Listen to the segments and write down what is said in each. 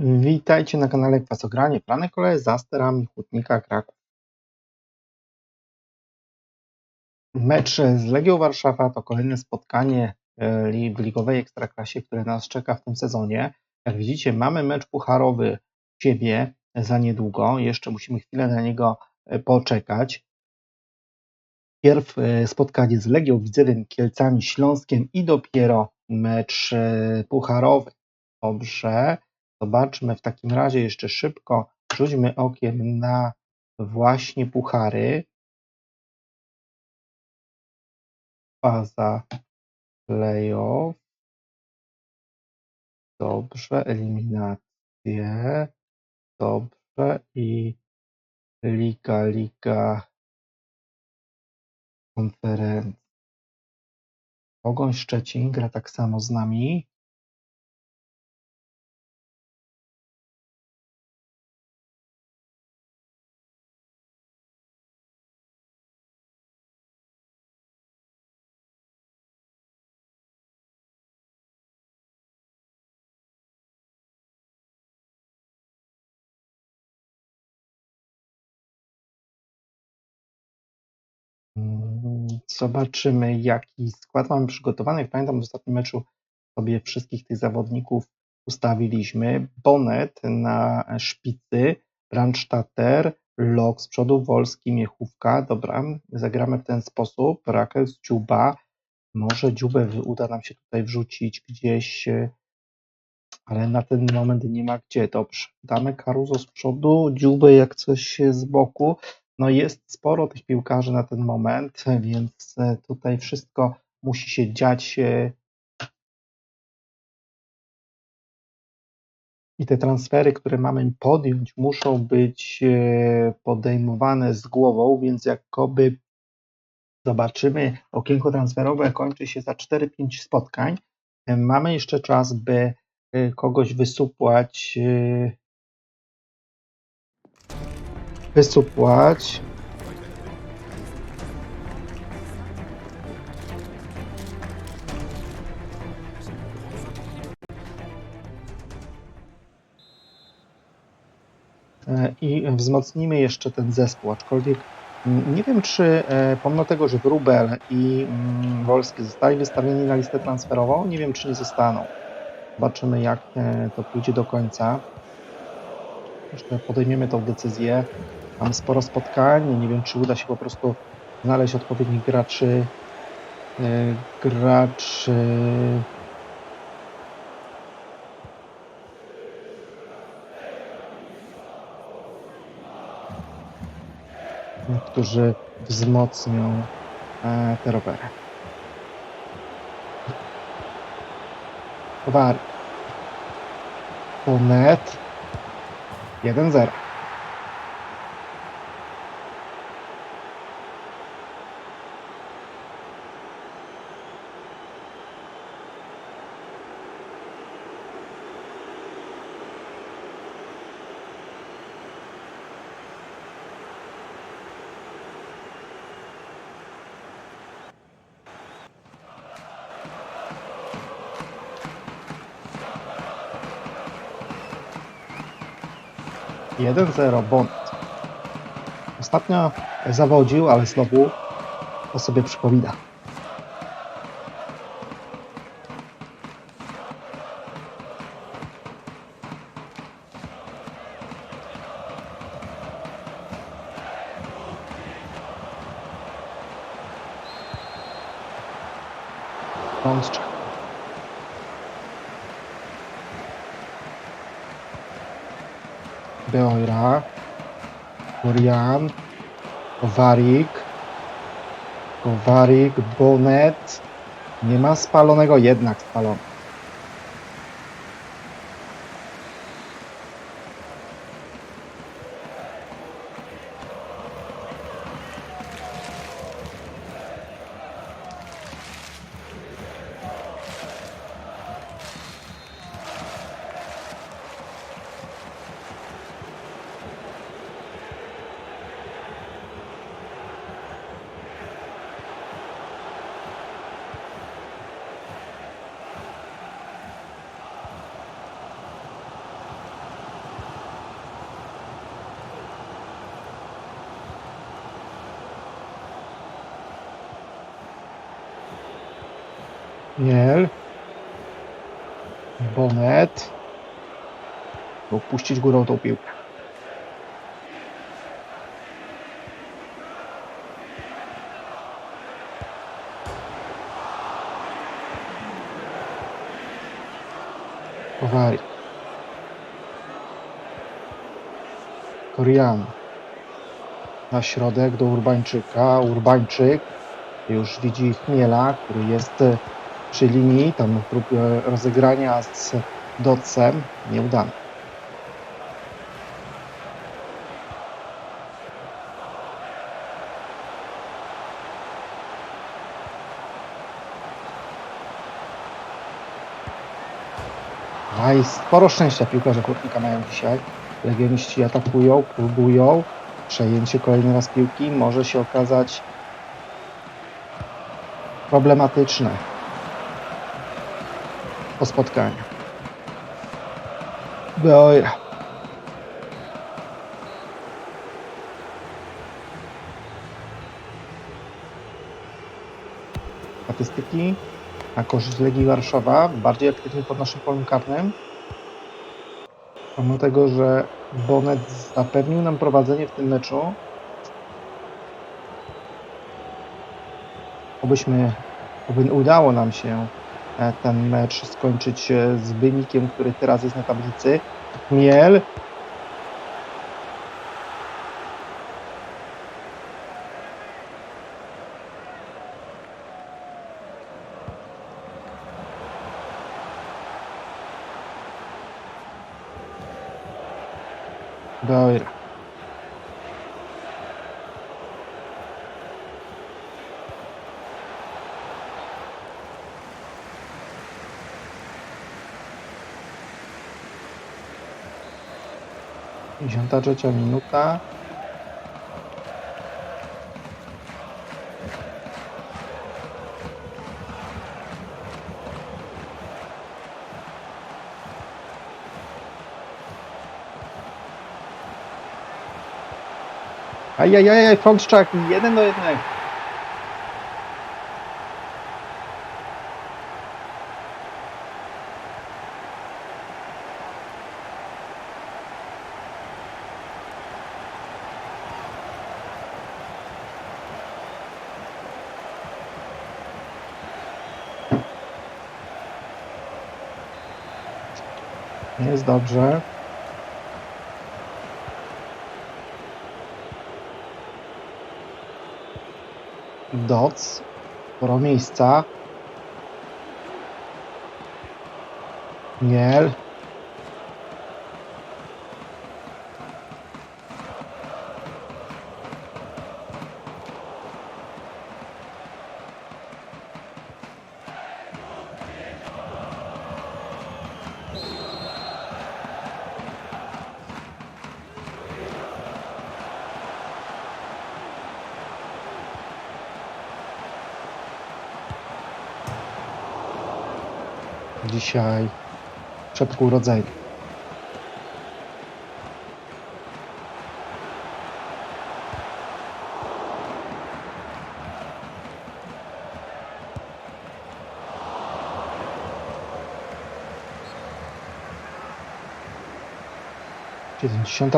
Witajcie na kanale Kwasogranie. Plany koleje za sterami Hutnika Kraków. Mecz z Legią Warszawa to kolejne spotkanie e, w ligowej ekstraklasie, które nas czeka w tym sezonie. Jak widzicie, mamy mecz pucharowy w siebie za niedługo. Jeszcze musimy chwilę na niego e, poczekać. Pierw e, spotkanie z Legią Widzewym, Kielcami, Śląskiem i dopiero mecz pucharowy. Dobrze. Zobaczmy w takim razie jeszcze szybko, rzućmy okiem na właśnie puchary. Faza playoff. Dobrze, eliminacje. Dobrze i liga, liga konferencji. Pogoń Szczecin gra tak samo z nami. Zobaczymy, jaki skład mamy przygotowany. Pamiętam, w ostatnim meczu sobie wszystkich tych zawodników ustawiliśmy. Bonet na szpicy, Brandstatter, Lok z przodu, Wolski, Miechówka. Dobra, zagramy w ten sposób. Rakel z Dziuba. Może Dziubę uda nam się tutaj wrzucić gdzieś, e, ale na ten moment nie ma gdzie. Dobrze, damy Caruso z przodu, Dziubę jak coś z boku. No jest sporo tych piłkarzy na ten moment, więc e, tutaj wszystko musi się dziać e, i te transfery, które mamy podjąć, muszą być e, podejmowane z głową, więc jakoby zobaczymy, okienko transferowe kończy się za 4-5 spotkań. Mamy jeszcze czas, by kogoś wysupłać, wysupłać. E, i wzmocnimy jeszcze ten zespół, aczkolwiek mm, nie wiem, czy e, pomimo tego, że Wróbel i mm, Wolski zostali wystawieni na listę transferową, nie wiem, czy nie zostaną. Zobaczymy, jak e, to pójdzie do końca. Jeszcze podejmiemy tą decyzję. Mamy sporo spotkań, nie wiem, czy uda się po prostu znaleźć odpowiednich graczy, e, graczy którzy wzmocnią e, te rowery. Towary. Ponet 1-0. Jeden 0 Bond. Ostatnio zawodził, ale znowu to sobie przypomina. Beoira, Florian, Kowarik, Kowarik, Bonet. Nie ma spalonego, jednak spalony. Miel. Bonet. Mógł puścić górą tą piłkę. Kowalik. Korian. Na środek do Urbańczyka. Urbańczyk już widzi Chmiela, który jest przy linii. Tam próbuje rozegrania z Docem. Nieudane. A i sporo szczęścia piłkarze Hurtnika mają dzisiaj. Legioniści atakują, próbują. Przejęcie kolejny raz piłki może się okazać problematyczne po spotkaniu. Dobra. Statystyki na korzyść Legii Warszawa, bardziej aktywny pod naszym polem karnym. Pomimo tego, że Bonet zapewnił nam prowadzenie w tym meczu, obyśmy, oby udało nam się ten mecz skończyć e, z wynikiem, który teraz jest na tablicy. Miel. Dobra. Pięćdziesiąta trzecia minuta. Ajajaj, Fączczak, jeden do jednego. Jest dobrze. Doc. Sporo miejsca. Miel. Dzisiaj przed urodzenia.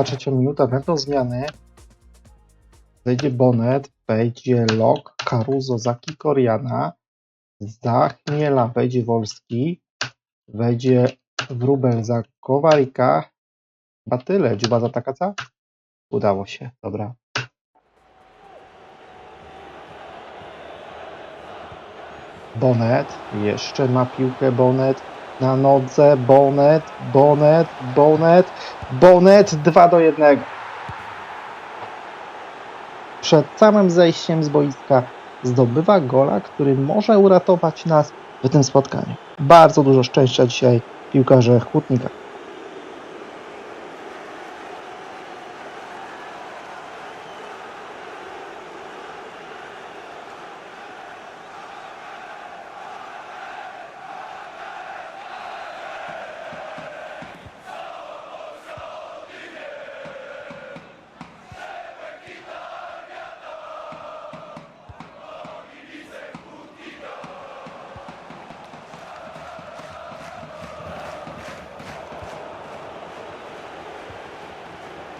Trzecia minuta, będą zmiany. Wejdzie Bonet, wejdzie Lok, Caruso, Zaki, Koriana. Za Chmiela wejdzie Wolski, wejdzie Wróbel za Kowalika. Chyba tyle. Dziuba za Takaca? Udało się, dobra. Bonet, jeszcze ma piłkę Bonet na nodze, Bonet, Bonet, Bonet, Bonet 2 do 1. Przed samym zejściem z boiska zdobywa gola, który może uratować nas w tym spotkaniu. Bardzo dużo szczęścia dzisiaj piłkarze Hutnika.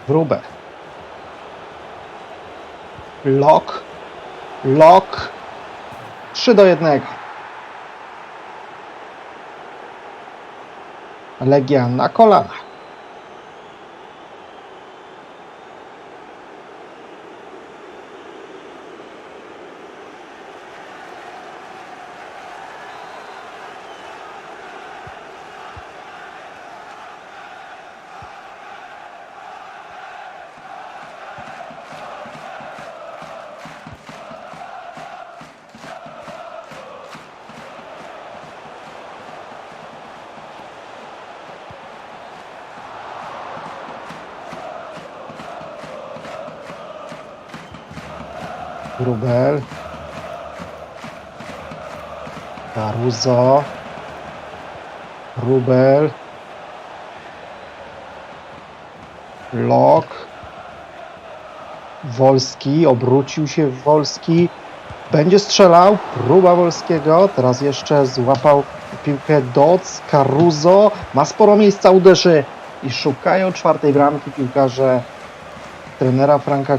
Wróbel. Lok. Lok. 3 do 1. Legia na kolanach. Grubel. Caruso. Rubel. Lok. Wolski. Obrócił się Wolski. Będzie strzelał. Próba Wolskiego. Teraz jeszcze złapał piłkę Doc. Caruso. Ma sporo miejsca. Uderzy. I szukają czwartej bramki piłkarze trenera Franka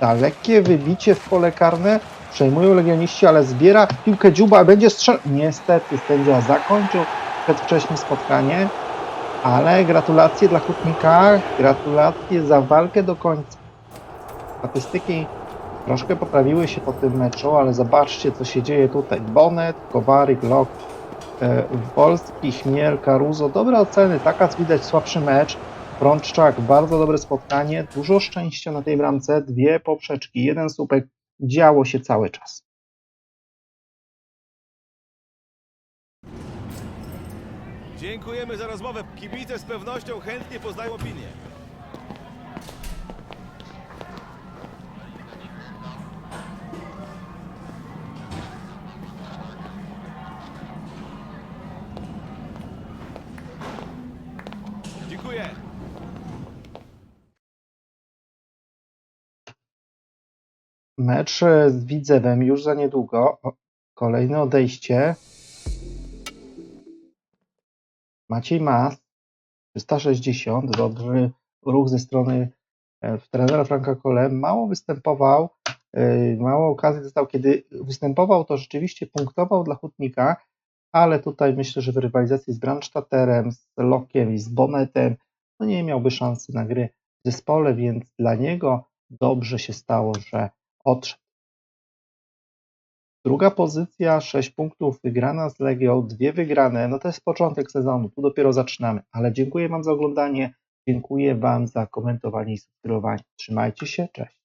Cole. Dalekie wybicie w pole karne. Przejmują legioniści, ale zbiera piłkę Dziuba. Będzie strzel... Niestety sędzia zakończył przedwcześnie spotkanie. Ale gratulacje dla Hutnika. Gratulacje za walkę do końca. Statystyki troszkę poprawiły się po tym meczu, ale zobaczcie co się dzieje tutaj. Bonet, Kowaryk, Lok, e, Wolski, Chmiel, Caruso. Dobre oceny. Taka widać słabszy mecz. Prączczak, bardzo dobre spotkanie, dużo szczęścia na tej bramce, dwie poprzeczki, jeden słupek, działo się cały czas. Dziękujemy za rozmowę. Kibice z pewnością chętnie poznają opinię. Mecz z Widzewem już za niedługo, kolejne odejście. Maciej Mas, 360, dobry ruch ze strony e, trenera Franka Kole, mało występował, e, mało okazji dostał, kiedy występował to rzeczywiście punktował dla Hutnika, ale tutaj myślę, że w rywalizacji z Brandstatterem, z Lokiem i z Bonetem, no nie miałby szansy na gry w zespole, więc dla niego dobrze się stało, że odszedł. Druga pozycja, 6 punktów, wygrana z Legią, dwie wygrane, no to jest początek sezonu, tu dopiero zaczynamy, ale dziękuję Wam za oglądanie, dziękuję Wam za komentowanie i subskrybowanie. Trzymajcie się, cześć.